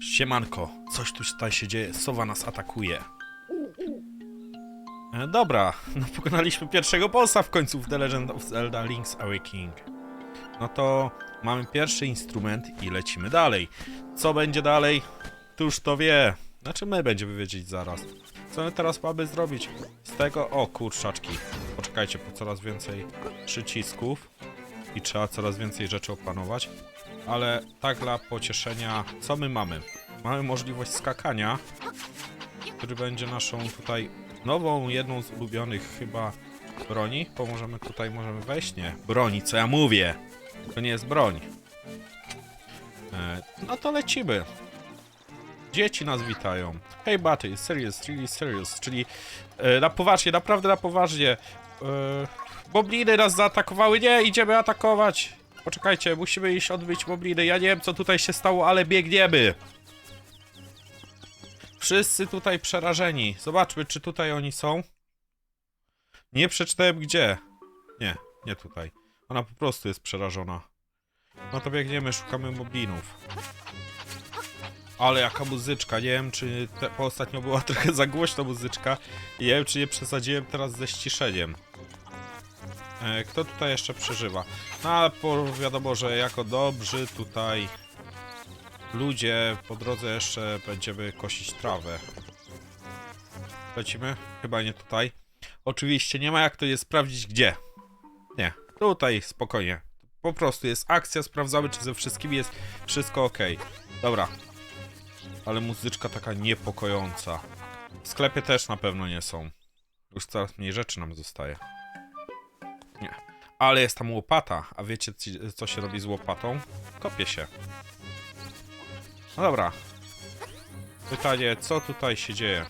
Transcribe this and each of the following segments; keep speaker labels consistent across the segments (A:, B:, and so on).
A: Siemanko, coś tu tutaj się dzieje, sowa nas atakuje. E, dobra, no pokonaliśmy pierwszego bossa w końcu w The Legend of Zelda Link's Awakening. No to mamy pierwszy instrument i lecimy dalej. Co będzie dalej? Któż to wie? Znaczy my będziemy wiedzieć zaraz. Co my teraz mamy zrobić? Z tego... O, kurczaczki. Poczekajcie, po coraz więcej przycisków i trzeba coraz więcej rzeczy opanować. Ale tak dla pocieszenia, co my mamy? Mamy możliwość skakania, który będzie naszą tutaj nową, jedną z ulubionych chyba broni. Pomożemy tutaj, możemy wejść? Nie. Broni, co ja mówię? To nie jest broń. E, no to lecimy. Dzieci nas witają. Hey buddy, serious, really serious, czyli e, na poważnie, naprawdę na poważnie. E, Mobliny nas zaatakowały, nie, idziemy atakować. Poczekajcie, musimy iść odbyć mobliny. Ja nie wiem, co tutaj się stało, ale biegniemy. Wszyscy tutaj przerażeni. Zobaczmy, czy tutaj oni są. Nie przeczytałem gdzie. Nie, nie tutaj. Ona po prostu jest przerażona. No to biegniemy, szukamy moblinów. Ale jaka muzyczka. Nie wiem, czy te, po ostatnio była trochę za głośna muzyczka. Nie wiem, czy nie przesadziłem teraz ze ściszeniem. E, kto tutaj jeszcze przeżywa? No ale wiadomo, że jako dobrzy tutaj ludzie po drodze jeszcze będziemy kosić trawę. Lecimy? Chyba nie tutaj. Oczywiście nie ma jak to jest sprawdzić gdzie. Nie, tutaj spokojnie. Po prostu jest akcja, sprawdzamy czy ze wszystkimi jest wszystko ok. Dobra. Ale muzyczka taka niepokojąca. W sklepie też na pewno nie są. Już coraz mniej rzeczy nam zostaje. Nie. Ale jest tam łopata, a wiecie ci- co się robi z łopatą? Kopie się. No dobra. Pytanie, co tutaj się dzieje?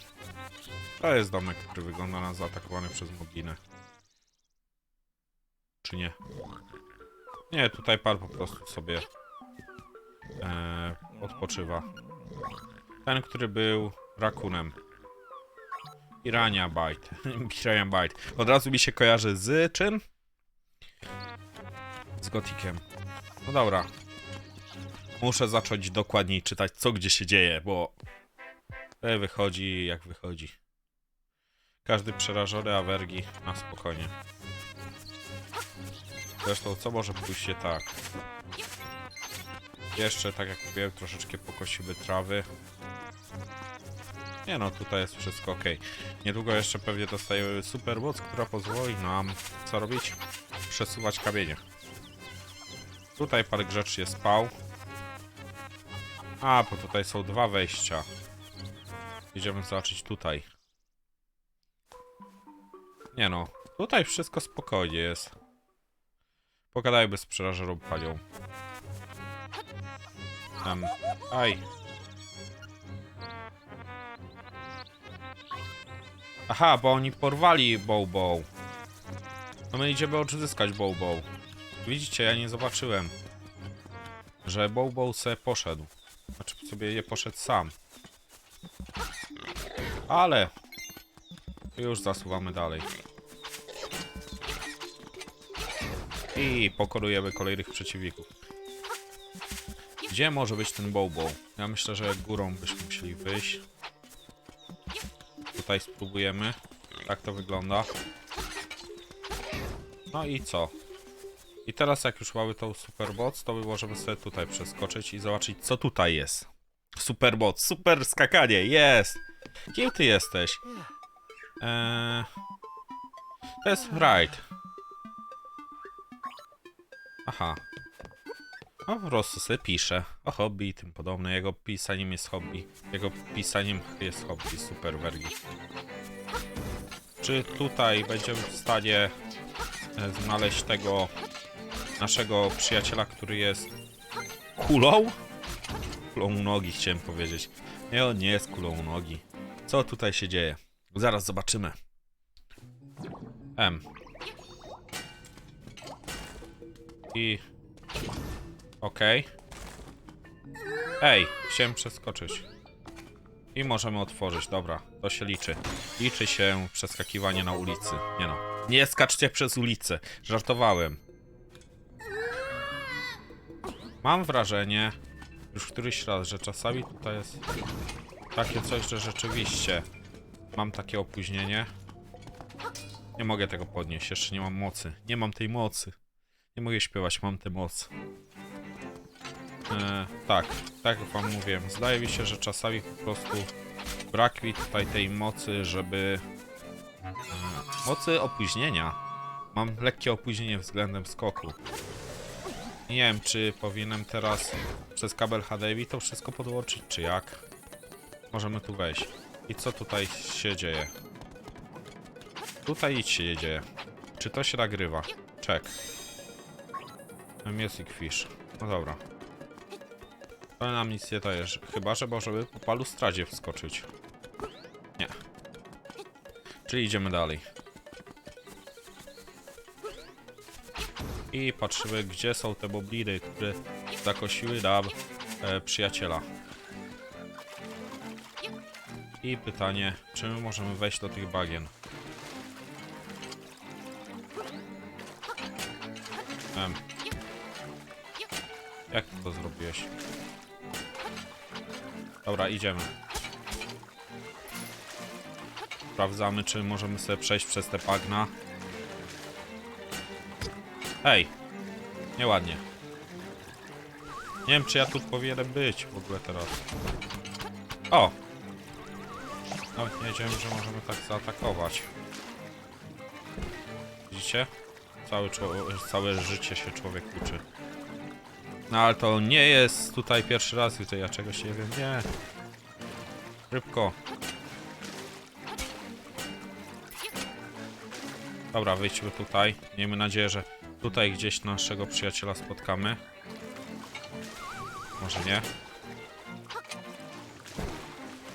A: To jest domek, który wygląda na zaatakowany przez moglinę. Czy nie? Nie, tutaj par po prostu sobie e, odpoczywa. Ten, który był rakunem. Irania Bite. Irania Bite. Od razu mi się kojarzy z czym? Z gotikiem. No dobra. Muszę zacząć dokładniej czytać, co gdzie się dzieje, bo e, wychodzi jak wychodzi. Każdy przerażony awergi na spokojnie. Zresztą, co może pójść się tak? Jeszcze, tak jak mówiłem, troszeczkę pokosimy trawy. Nie no, tutaj jest wszystko ok. Niedługo jeszcze pewnie dostajemy super moc, która pozwoli nam, co robić? Przesuwać kamienie. Tutaj parę grzecznie spał. A, bo tutaj są dwa wejścia. Idziemy zobaczyć tutaj. Nie no, tutaj wszystko spokojnie jest. Pogadajmy z przerażoną panią. Em, aj. Aha, bo oni porwali Bobo. No my idziemy odzyskać Bobo. Widzicie, ja nie zobaczyłem, że Bobo se poszedł. Znaczy sobie nie poszedł sam. Ale już zasuwamy dalej. I pokonujemy kolejnych przeciwników. Gdzie może być ten Bobo? Ja myślę, że górą byśmy musieli wyjść. Tutaj spróbujemy. Tak to wygląda. No i co? I teraz jak już mamy tą superboc, to my możemy sobie tutaj przeskoczyć i zobaczyć co tutaj jest. Superboc, super skakanie, jest! Kim ty jesteś? Eee... To jest Ride. Aha. No po prostu sobie pisze o hobby i tym podobne. Jego pisaniem jest hobby. Jego pisaniem jest hobby, super wergi. Czy tutaj będziemy w stanie e, znaleźć tego naszego przyjaciela, który jest kulą? Kulą u nogi chciałem powiedzieć. Nie, on nie jest kulą u nogi. Co tutaj się dzieje? Zaraz zobaczymy. M. I... Okej. Ej, chciałem przeskoczyć. I możemy otworzyć, dobra, to się liczy. Liczy się przeskakiwanie na ulicy. Nie no. Nie skaczcie przez ulicę. Żartowałem. Mam wrażenie, już któryś raz, że czasami tutaj jest takie coś, że rzeczywiście mam takie opóźnienie. Nie mogę tego podnieść, jeszcze nie mam mocy. Nie mam tej mocy. Nie mogę śpiewać, mam tę moc. E, tak, tak jak wam mówiłem. Zdaje mi się, że czasami po prostu brak mi tutaj tej mocy, żeby... E, mocy opóźnienia. Mam lekkie opóźnienie względem skoku. Nie wiem, czy powinienem teraz przez kabel HDMI to wszystko podłączyć, czy jak. Możemy tu wejść. I co tutaj się dzieje? Tutaj nic się nie dzieje. Czy to się nagrywa? Check. Music Fish. No dobra. To nam nic nie daje, chyba że możemy po balustradzie wskoczyć. Nie. Czyli idziemy dalej. I patrzymy, gdzie są te bobliny, które zakosiły nam e, przyjaciela. I pytanie, czy my możemy wejść do tych bagien? Em. Jak to zrobiłeś? Dobra, idziemy. Sprawdzamy, czy możemy sobie przejść przez te bagna. Hej! Nieładnie. Nie wiem, czy ja tu powinienem być w ogóle teraz. O! Nawet nie wiedziałem, że możemy tak zaatakować. Widzicie? Całe, całe życie się człowiek uczy. No ale to nie jest tutaj pierwszy raz, gdy ja czegoś nie wiem. Nie. Rybko. Dobra, wyjdźmy tutaj. Miejmy nadzieję, że tutaj gdzieś naszego przyjaciela spotkamy. Może nie.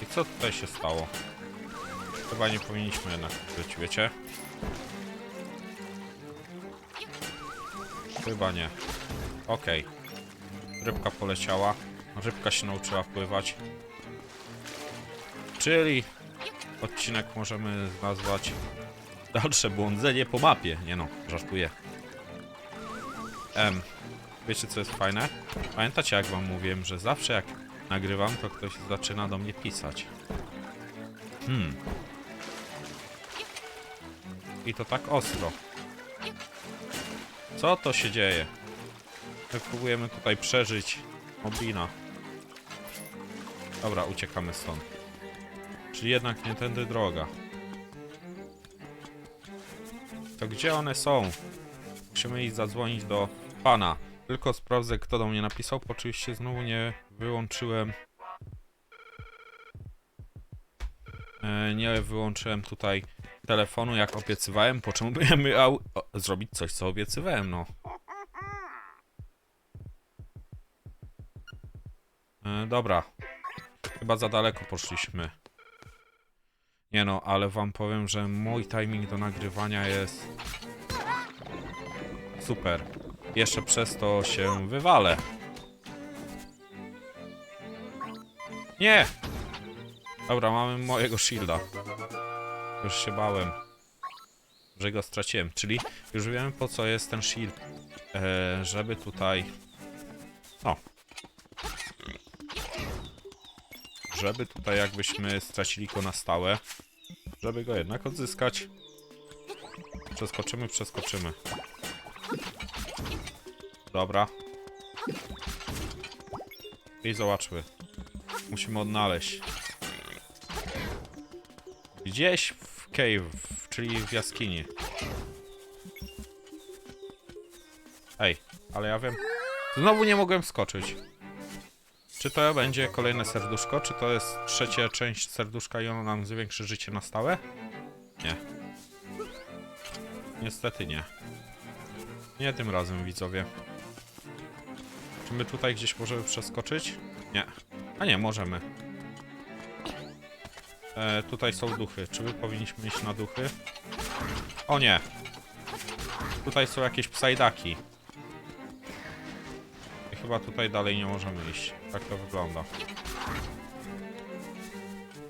A: I co tutaj się stało? Chyba nie powinniśmy jednak być, wiecie? Chyba nie. Okej. Rybka poleciała. Rybka się nauczyła pływać. Czyli odcinek możemy nazwać Dalsze błądzenie po mapie. Nie no, żartuję. Em, wiecie co jest fajne? Pamiętacie jak wam mówiłem, że zawsze jak nagrywam, to ktoś zaczyna do mnie pisać. Hmm. I to tak ostro. Co to się dzieje? My próbujemy tutaj przeżyć Moblina. Dobra, uciekamy stąd. Czyli jednak nie tędy droga. To gdzie one są? Musimy iść zadzwonić do pana. Tylko sprawdzę, kto do mnie napisał, bo oczywiście znowu nie wyłączyłem... E, nie wyłączyłem tutaj telefonu, jak obiecywałem, po czym miałem zrobić coś, co obiecywałem, no. E, dobra. Chyba za daleko poszliśmy. Nie no, ale wam powiem, że mój timing do nagrywania jest super. Jeszcze przez to się wywalę. Nie! Dobra, mamy mojego shielda. Już się bałem, że go straciłem. Czyli już wiemy po co jest ten shield. E, żeby tutaj... O. Żeby tutaj jakbyśmy stracili go na stałe. Żeby go jednak odzyskać. Przeskoczymy, przeskoczymy. Dobra. I zobaczmy. Musimy odnaleźć. Gdzieś w cave, czyli w jaskini. Ej, ale ja wiem. Znowu nie mogłem skoczyć. Czy to będzie kolejne serduszko? Czy to jest trzecia część serduszka i ono nam zwiększy życie na stałe? Nie. Niestety nie. Nie tym razem, widzowie. Czy my tutaj gdzieś możemy przeskoczyć? Nie. A nie, możemy. E, tutaj są duchy. Czy my powinniśmy iść na duchy? O nie. Tutaj są jakieś psajdaki. I chyba tutaj dalej nie możemy iść. Tak to wygląda.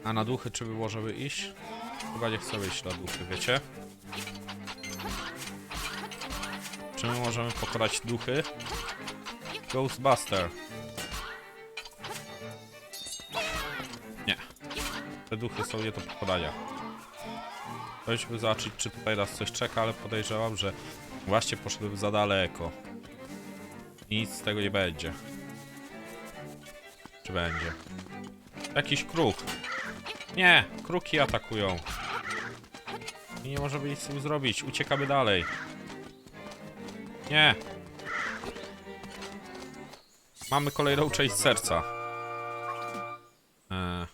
A: A na duchy czy my możemy iść? Chyba nie chcę iść na duchy, wiecie? Czy my możemy pokonać duchy? Ghostbuster. Nie. Te duchy są nie do pokonania. Chodźmy zobaczyć, czy tutaj nas coś czeka, ale podejrzewam, że właśnie poszedłem za daleko. Nic z tego nie będzie. Czy będzie? Jakiś kruk. Nie, kruki atakują. I nie możemy nic z tym zrobić. Uciekamy dalej. Nie, Mamy kolejną część serca. Eee,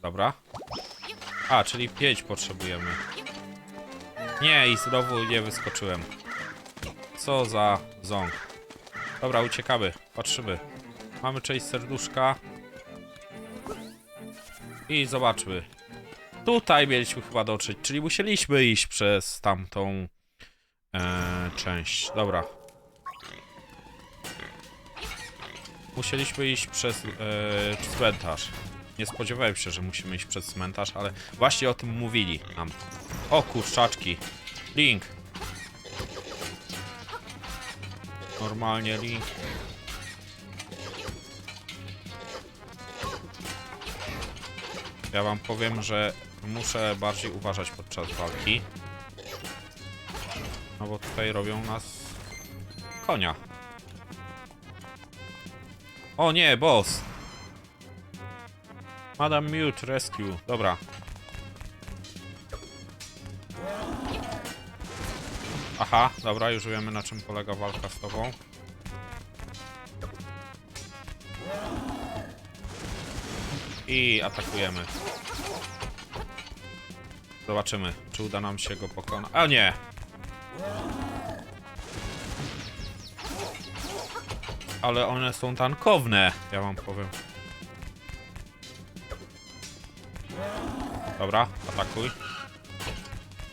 A: dobra. A, czyli 5 potrzebujemy. Nie, i znowu nie wyskoczyłem. Co za ząg. Dobra, uciekamy. Patrzymy. Mamy część serduszka. I zobaczmy. Tutaj mieliśmy chyba dotrzeć, czyli musieliśmy iść przez tamtą e, część. Dobra. Musieliśmy iść przez e, cmentarz. Nie spodziewałem się, że musimy iść przez cmentarz, ale właśnie o tym mówili nam. O kurczaczki. Link. Normalnie link. Ja wam powiem, że muszę bardziej uważać podczas walki. No bo tutaj robią nas konia. O nie, boss! Madame Mute Rescue. Dobra. Aha, dobra, już wiemy na czym polega walka z tobą. I atakujemy. Zobaczymy, czy uda nam się go pokonać. O nie! Ale one są tankowne, ja wam powiem. Dobra, atakuj.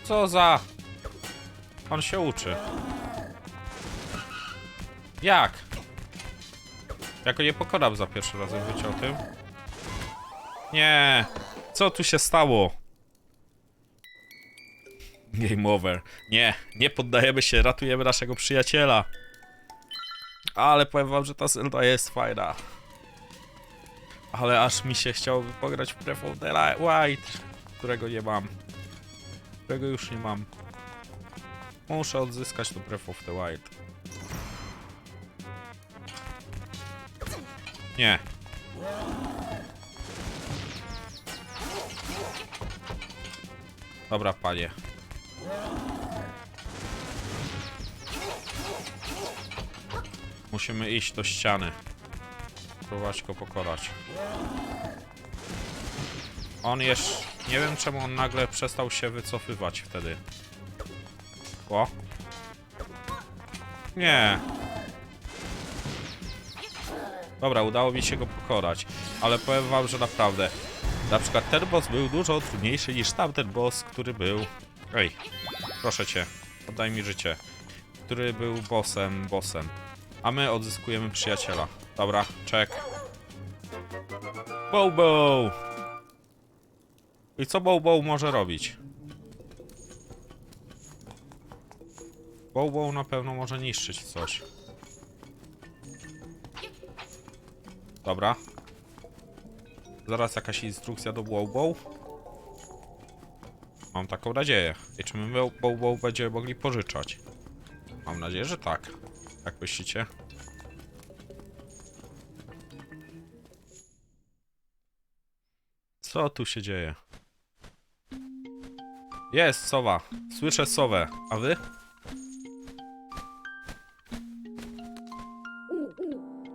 A: Co za... On się uczy. Jak? Ja go nie pokonam za pierwszym razem, wiecie o tym? Nie! Co tu się stało? Game over. Nie, nie poddajemy się, ratujemy naszego przyjaciela. Ale powiem wam, że ta Zelda jest fajna. Ale aż mi się chciałoby pograć w Breath of the Wild, którego nie mam. Którego już nie mam. Muszę odzyskać to Breath of the Wild. Nie. Dobra, panie. Musimy iść do ściany. Próbować go pokonać. On jeszcze... Nie wiem czemu on nagle przestał się wycofywać wtedy. O. Nie. Dobra, udało mi się go pokonać. Ale powiem wam, że naprawdę... Na przykład ten boss był dużo trudniejszy niż tamten boss, który był... Ej, proszę cię, oddaj mi życie. Który był bossem, bossem. A my odzyskujemy przyjaciela. Dobra, czek. Bow I co Bow może robić? Bow na pewno może niszczyć coś. Dobra. Zaraz jakaś instrukcja do Bow Mam taką nadzieję. I czy my Bow będziemy mogli pożyczać? Mam nadzieję, że tak. Jak myślicie? Co tu się dzieje? Jest sowa. Słyszę sowę. A wy?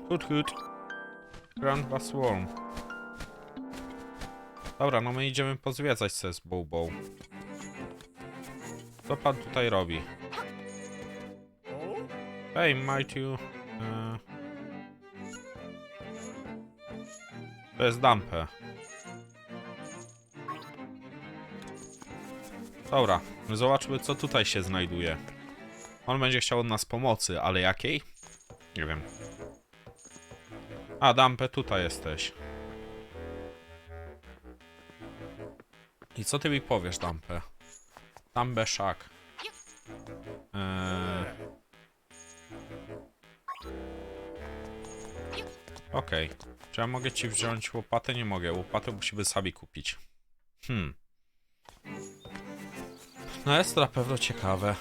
A: Hut hut. Grandpa Swarm. Dobra, no my idziemy pozwiedzać se z Bow Co pan tutaj robi? Hej, might you... E... To jest Dampe. Dobra, zobaczmy co tutaj się znajduje. On będzie chciał od nas pomocy, ale jakiej? Nie wiem. A, Dampe, tutaj jesteś. I co ty mi powiesz, Dampe? Dampe Szak. Eee... Okej. Czy ja mogę ci wziąć łopatę? Nie mogę. Łopatę musimy sami kupić. Hmm. No jest to na pewno ciekawe.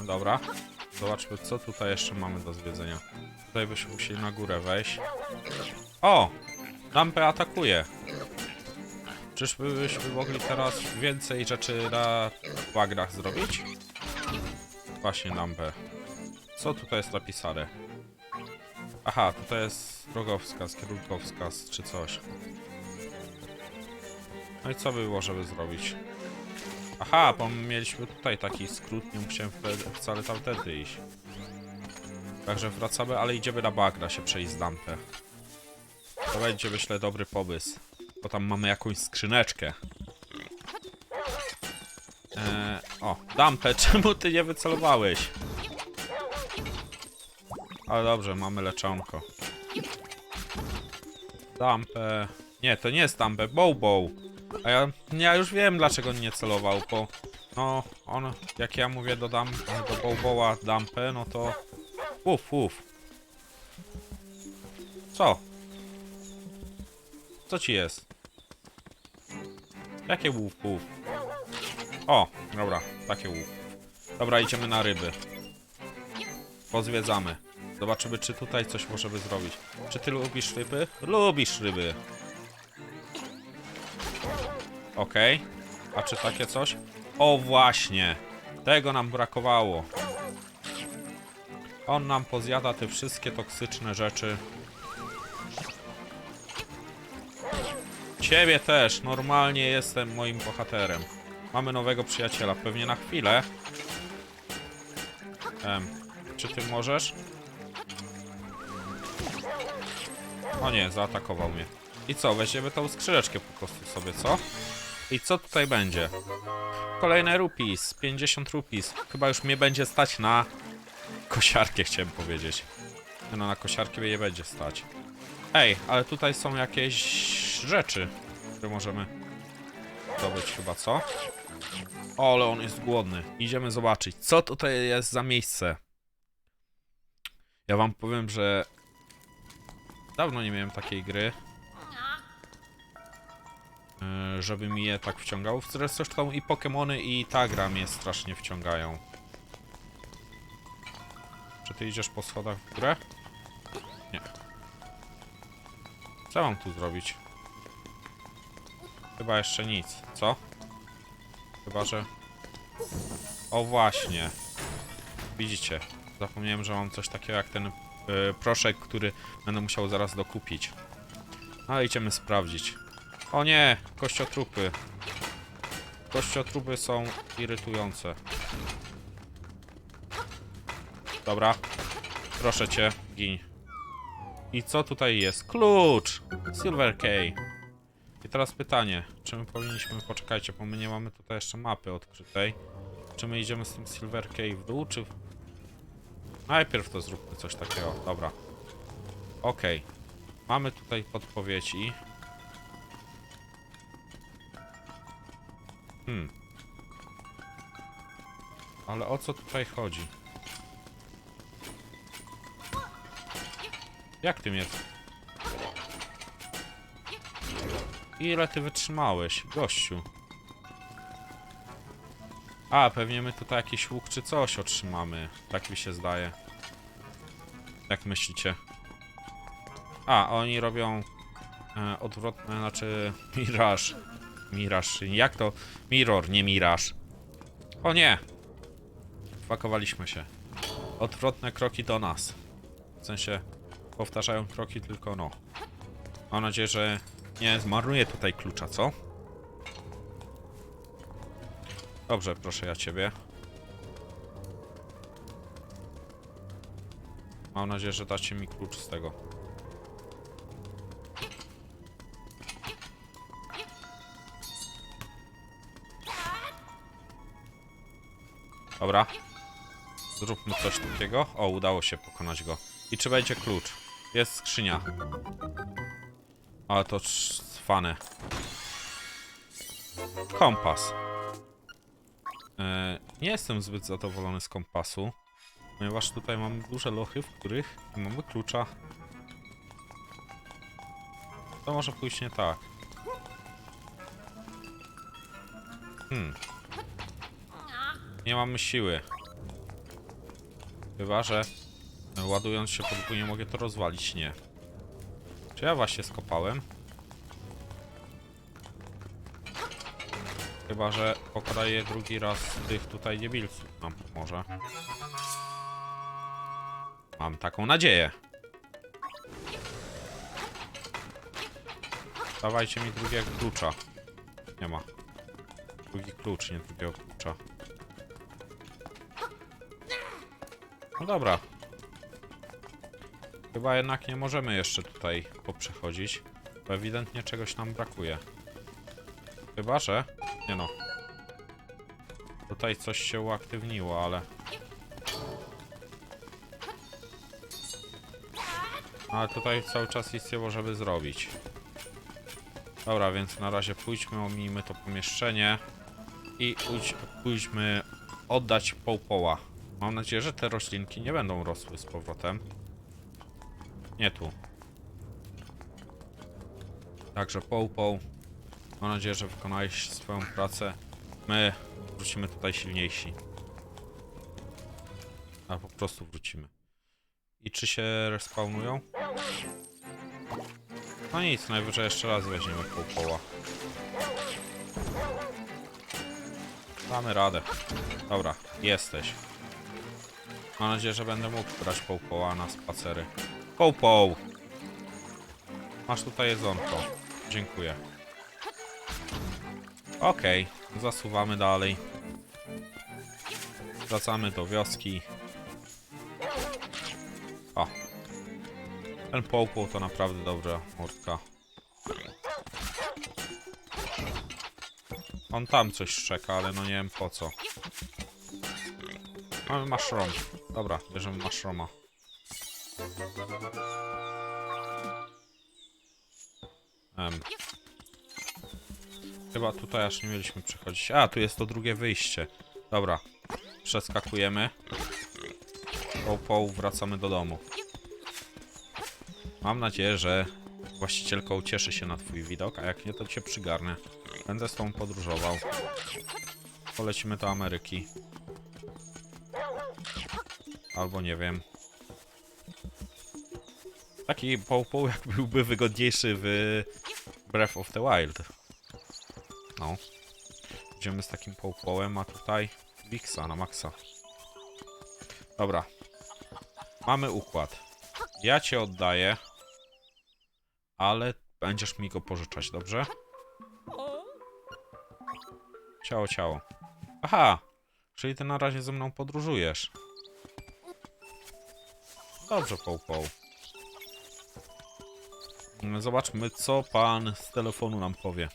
A: Yy, dobra. Zobaczmy, co tutaj jeszcze mamy do zwiedzenia. Tutaj byśmy musieli na górę wejść. O! Lampę atakuje. Czyżbyśmy mogli teraz więcej rzeczy na bagrach zrobić? Właśnie lampę. Co tutaj jest napisane? Aha, tutaj jest drogowskaz, kierunkowskaz, czy coś. No i co by było, żeby zrobić? Aha, bo mieliśmy tutaj taki skrót, nie musiałem wcale tamtędy iść. Także wracamy, ale idziemy na bagna się przejść z dampę. To będzie, myślę, dobry pomysł. Bo tam mamy jakąś skrzyneczkę. Eee, o, dampę, czemu ty nie wycelowałeś? Ale dobrze, mamy leczonko. Dampę. Nie, to nie jest dampę, bow. A ja, ja już wiem dlaczego nie celował, bo no on, jak ja mówię do dam, do bowbowa dampę, no to uf, uf. Co? Co ci jest? Jakie łów, łów? O, dobra, takie łów. Dobra, idziemy na ryby. Pozwiedzamy. Zobaczymy, czy tutaj coś możemy zrobić. Czy ty lubisz ryby? Lubisz ryby. Okej. A czy takie coś? O właśnie! Tego nam brakowało. On nam pozjada te wszystkie toksyczne rzeczy. Ciebie też. Normalnie jestem moim bohaterem. Mamy nowego przyjaciela. Pewnie na chwilę. Em, czy ty możesz? O nie, zaatakował mnie. I co, weźmiemy tą skrzyneczkę po prostu sobie, co? I co tutaj będzie? Kolejne rupis, 50 rupis. Chyba już mnie będzie stać na kosiarkę, chciałem powiedzieć. No, na kosiarkę mnie nie będzie stać. Ej, ale tutaj są jakieś rzeczy, które możemy zdobyć chyba, co? O, ale on jest głodny. Idziemy zobaczyć, co tutaj jest za miejsce. Ja wam powiem, że dawno nie miałem takiej gry. Yy, żeby mi je tak wciągał. Zresztą i Pokémony i ta gra mnie strasznie wciągają. Czy ty idziesz po schodach w górę? Nie. Co mam tu zrobić? Chyba jeszcze nic, co? Chyba, że... O właśnie. Widzicie, zapomniałem, że mam coś takiego jak ten yy, proszek, który będę musiał zaraz dokupić. Ale idziemy sprawdzić. O nie, kościotrupy. Kościotrupy są irytujące. Dobra. Proszę cię, gin. I co tutaj jest? Klucz! Silver Key. I teraz pytanie, czy my powinniśmy, poczekajcie, bo my nie mamy tutaj jeszcze mapy odkrytej. Czy my idziemy z tym Silver Key w dół, czy... w- Najpierw to zróbmy coś takiego, dobra. Okej. Mamy tutaj podpowiedzi. Hmm. Ale o co tutaj chodzi? Jak ty mnie... Ile ty wytrzymałeś, gościu? A, pewnie my tutaj jakiś łuk czy coś otrzymamy. Tak mi się zdaje. Jak myślicie? A, oni robią e, odwrotne, znaczy Mirage. Mirage, jak to? Mirror, nie Mirage. O nie! Fakowaliśmy się. Odwrotne kroki do nas. W sensie, powtarzają kroki tylko no. Mam nadzieję, że nie zmarnuję tutaj klucza, co? Dobrze, proszę ja ciebie. Mam nadzieję, że dacie mi klucz z tego. Dobra. Zróbmy coś takiego. O, udało się pokonać go. I czy będzie klucz? Jest skrzynia. Ale to cwane. Kompas. E, nie jestem zbyt zadowolony z kompasu, ponieważ tutaj mamy duże lochy, w których nie mamy klucza. To może pójść nie tak. Hmm. Nie mamy siły. Chyba, że ładując się podwójnie mogę to rozwalić. Nie. Czy ja właśnie skopałem? Chyba, że pokraję drugi raz tych tutaj niebilców nam może. Mam taką nadzieję. Dawajcie mi drugiego klucza. Nie ma. Drugi klucz, nie drugiego klucza. No dobra. Chyba jednak nie możemy jeszcze tutaj poprzechodzić, bo ewidentnie czegoś nam brakuje. Chyba, że... Nie no. Tutaj coś się uaktywniło, ale... Ale tutaj cały czas nic nie możemy zrobić. Dobra, więc na razie pójdźmy, omijmy to pomieszczenie i pójdź, pójdźmy oddać połpoła. Mam nadzieję, że te roślinki nie będą rosły z powrotem. Nie tu. Także połpoł. Mam nadzieję, że wykonałeś swoją pracę. My wrócimy tutaj silniejsi. A po prostu wrócimy. I czy się respawnują? No nic, najwyżej jeszcze raz weźmiemy półpoła. Damy radę. Dobra, jesteś. Mam nadzieję, że będę mógł brać półpoła na spacery. Półpoł! Masz tutaj jedzonko. Dziękuję. Okej, zasuwamy dalej. Wracamy do wioski. O. Ten połpoł to naprawdę dobra mordka. On tam coś szczeka, ale no nie wiem po co. Mamy mushroom. Dobra, bierzemy mushroma. Em. Chyba tutaj aż nie mieliśmy przechodzić. A, tu jest to drugie wyjście. Dobra. Przeskakujemy. Po, po wracamy do domu. Mam nadzieję, że właścicielka ucieszy się na twój widok, a jak nie, to cię przygarnę. Będę z tobą podróżował. Polecimy do Ameryki. Albo nie wiem. Taki połpoł jak byłby wygodniejszy w Breath of the Wild. No. Idziemy z takim połpołem, a tutaj Bixa na maksa. Dobra. Mamy układ. Ja cię oddaję, ale będziesz mi go pożyczać, dobrze? Ciało, ciało. Aha! Czyli ty na razie ze mną podróżujesz. Dobrze, poł, poł. Mm, Zobaczmy, co pan z telefonu nam powie.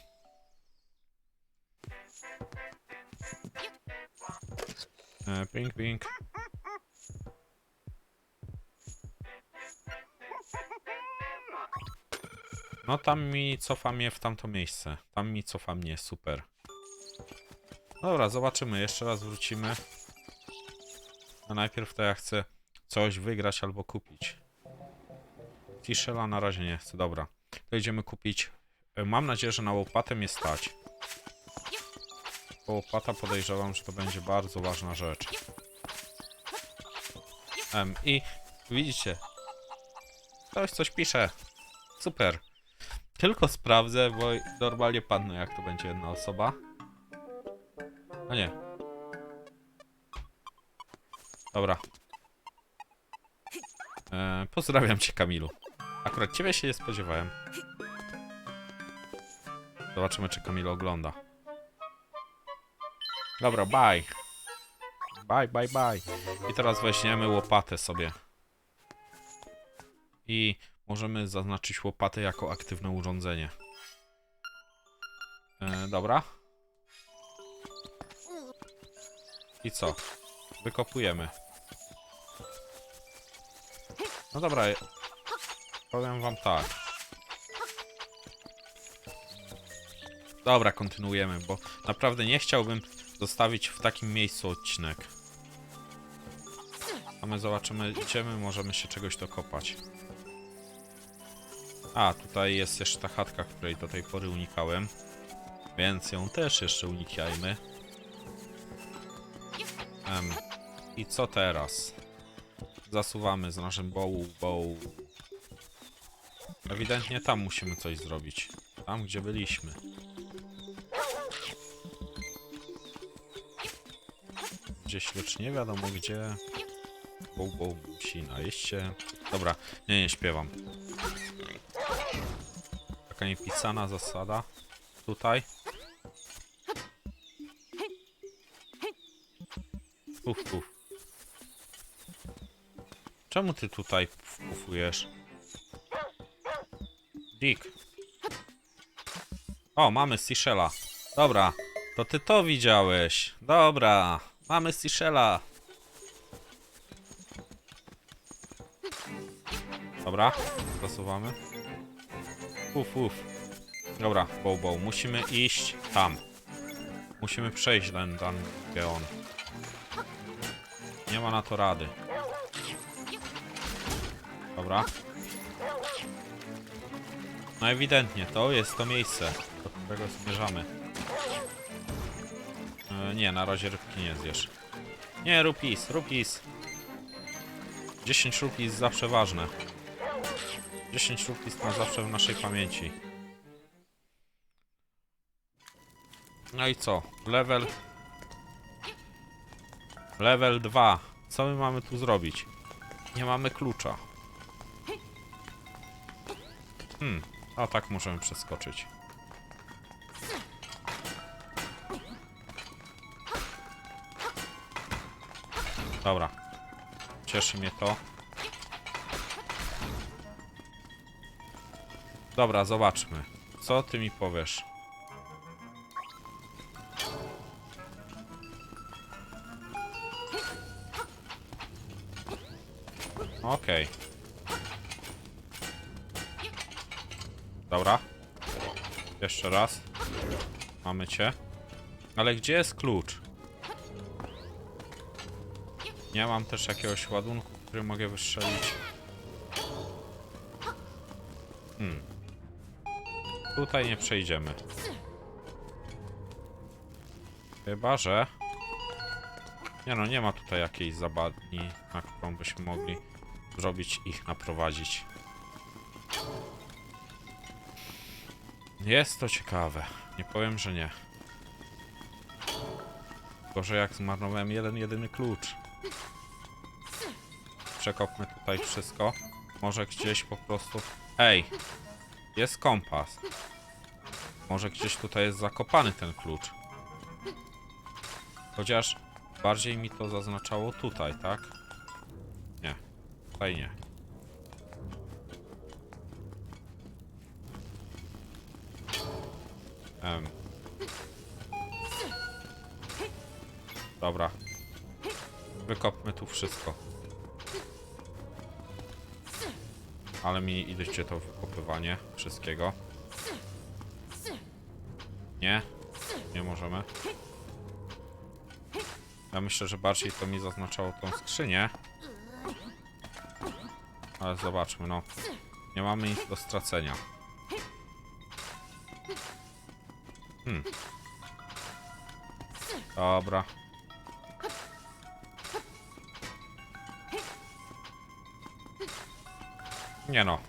A: Ping, ping. No tam mi cofa mnie w tamto miejsce. Tam mi cofa mnie, super. Dobra, zobaczymy. Jeszcze raz wrócimy. A najpierw to ja chcę coś wygrać albo kupić. Fischela na razie nie chcę, dobra. To idziemy kupić. e, Mam nadzieję, że na łopatę mnie stać. Bo łopata podejrzewam, że to będzie bardzo ważna rzecz. Em, I widzicie, ktoś coś pisze. Super. Tylko sprawdzę, bo normalnie padnę, jak to będzie jedna osoba. A nie. Dobra. E, pozdrawiam cię, Kamilu. Akurat ciebie się nie spodziewałem. Zobaczymy, czy Kamil ogląda. Dobra, bye. Bye, bye, bye. I teraz weźmiemy łopatę sobie. I możemy zaznaczyć łopatę jako aktywne urządzenie. E, dobra. I co? Wykopujemy. No dobra, powiem wam tak. Dobra, kontynuujemy, bo naprawdę nie chciałbym zostawić w takim miejscu odcinek. A my zobaczymy, idziemy, możemy się czegoś dokopać. A, tutaj jest jeszcze ta chatka, której do tej pory unikałem. Więc ją też jeszcze unikajmy. Em, I co teraz? Zasuwamy z naszym bow, bow. Ewidentnie tam musimy coś zrobić. Tam, gdzie byliśmy. Gdzieś lecz nie wiadomo gdzie. Bow, bow musi najeść się. Dobra, nie, nie śpiewam. Taka niepisana zasada. Tutaj. Uf, uf. Czemu ty tutaj wpufujesz? Dick. O, mamy Seashella. Dobra, to ty to widziałeś. Dobra, mamy Seashella. Dobra, zasuwamy. Uf, uf. Dobra, bow, bow. Musimy iść tam. Musimy przejść ten dungeon. Nie ma na to rady. Dobra. No ewidentnie, to jest to miejsce, do którego zmierzamy. Nie, na razie rybki nie zjesz. Nie, rupis, rupis. 10 rupis zawsze ważne. 10 rupis na zawsze w naszej pamięci. No i co? Level... Level 2. Co my mamy tu zrobić? Nie mamy klucza. Hmm, a tak możemy przeskoczyć. Dobra. Cieszy mnie to. Dobra, zobaczmy. Co ty mi powiesz? Okej. Dobra. Jeszcze raz. Mamy cię. Ale gdzie jest klucz? Nie mam też jakiegoś ładunku, który mogę wystrzelić. Hmm. Tutaj nie przejdziemy. Chyba, że... Nie no, nie ma tutaj jakiejś zabadni, na którą byśmy mogli zrobić ich naprowadzić. Jest to ciekawe. Nie powiem, że nie. Gorzej jak zmarnowałem jeden, jedyny klucz. Przekopmy tutaj wszystko. Może gdzieś po prostu... Ej! Jest kompas. Może gdzieś tutaj jest zakopany ten klucz. Chociaż bardziej mi to zaznaczało tutaj, tak? Nie. Tutaj nie. Dobra. Wykopmy tu wszystko. Ale mi idzie to wykopywanie wszystkiego. Nie? Nie możemy. Ja myślę, że bardziej to mi zaznaczało tą skrzynię. Ale zobaczmy, no. Nie mamy nic do stracenia. Hmm. Dobra. Nie no.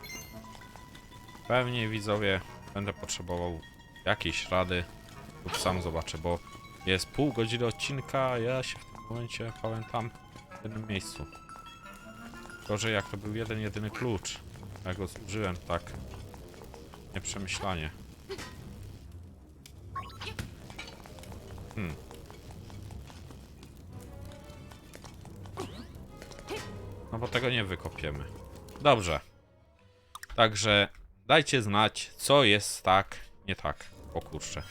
A: Pewnie widzowie będę potrzebował jakiejś rady lub sam zobaczę, bo jest pół godziny odcinka, ja się w tym momencie pamiętam w jednym miejscu. Gorzej jak to był jeden, jedyny klucz. Ja go zużyłem tak nieprzemyślanie. Hmm. No bo tego nie wykopiemy. Dobrze. Także dajcie znać, co jest tak, nie tak. O kurczę.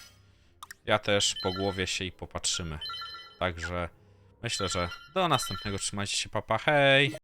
A: Ja też po głowie się i popatrzymy. Także myślę, że do następnego. Trzymajcie się, papa. Hej!